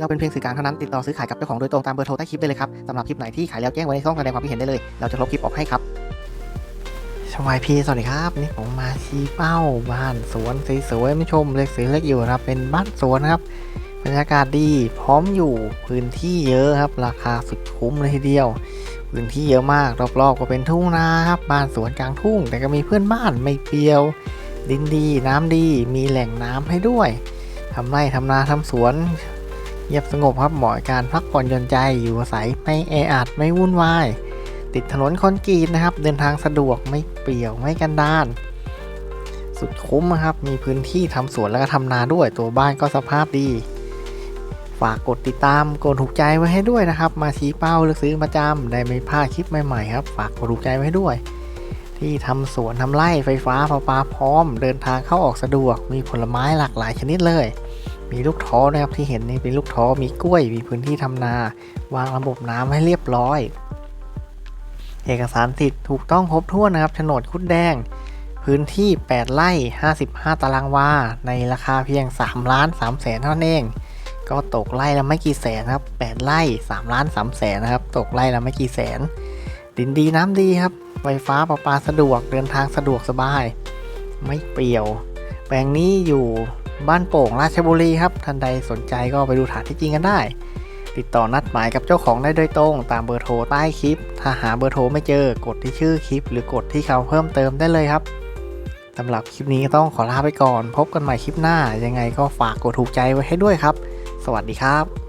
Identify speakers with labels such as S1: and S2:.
S1: เราเป็นเพียงสื่อกลางเท่านั้นติดต่อซื้อขายกับเจ้าของโดยตรงตามเบอร์โทรใต้คลิปได้เลยครับสำหรับคลิปไหนที่ขายแล้วแจ้งไว้ในช่องแสดงความคิดเห็นได้เลย เราจะลบคลิปออกให้ครับสวัสดีพี่สวัสดีครับนี่ผมมาชี้เป้าบ้านสวนสวยๆไม่ชมเล็กสีเล็กอยู่นะครับเป็นบ้านสวนนะครับบรรยากาศดีพร้อมอยู่พื้นที่เยอะครับ ราคาสุดคุ้มเลยทีเดียว พื้นที่เยอะมาก รอบๆก็เป็นทุ่งนาครับบ้านสวนกลางทุ่ง แต่ก็มีเพื่อนบ้านไม่เปรียว ดินดี น้ำดี มีแหล่งน้ำให้ด้วยทำไร่ทำนาทำสวน เงียบสงบครับเหมาะกับการพักผ่อนหย่อนใจอยู่อาศัยไม่แออัดไม่วุ่นวาย ติดถนนคอนกรีตนะครับ เดินทางสะดวกไม่เปรี่ยวไม่กันดาน สุดคุ้มนะครับ มีพื้นที่ทำสวนแล้วก็ทำนาด้วยตัวบ้านก็สภาพดี ฝากกดติดตามกดถูกใจไว้ให้ด้วยนะครับ มาชี้เป้าหรือกซื้อประจำได้ไม่พลาดคลิปใหม่ๆครับ ฝากกดถูกใจไว้ด้วยที่ทำสวนทำไร่ไฟฟ้าประปาพร้อม เดินทางเข้าออกสะดวกมีผลไม้หลากหลายชนิดเลย มีลูกท้อนะครับที่เห็นนี่เป็นลูกท้อมีกล้วยมีพื้นที่ทำนา วางระบบน้ำให้เรียบร้อย เอกสารสิทธิ์ถูกต้องครบถ้วนนะครับโฉนดคุดแดง พื้นที่ 8 ไร่ 55 ตารางวา ในราคาเพียง3ล้าน3แสนเท่านั้นเอง ก็ตกไร่ละไม่กี่แสนครับ 8 ไร่3ล้าน3แสนนะครับ ตกไร่ละไม่กี่แสน ดินดีน้ำดีครับ ไฟฟ้าประปาสะดวก เดินทางสะดวกสบาย ไม่เปรี่ยว แปลงนี้อยู่ บ้านโป่งราชบุรีครับ ท่านใดสนใจก็ไปดูฐานที่จริงกันได้ ติดต่อนัดหมายกับเจ้าของได้โดยตรง ตามเบอร์โทรใต้คลิป ถ้าหาเบอร์โทรไม่เจอกดที่ชื่อคลิป หรือกดที่เขาเพิ่มเติมได้เลยครับสำหรับคลิปนี้ต้องขอลาไปก่อน พบกันใหม่คลิปหน้า ยังไงก็ฝากกดถูกใจไว้ให้ด้วยครับ สวัสดีครับ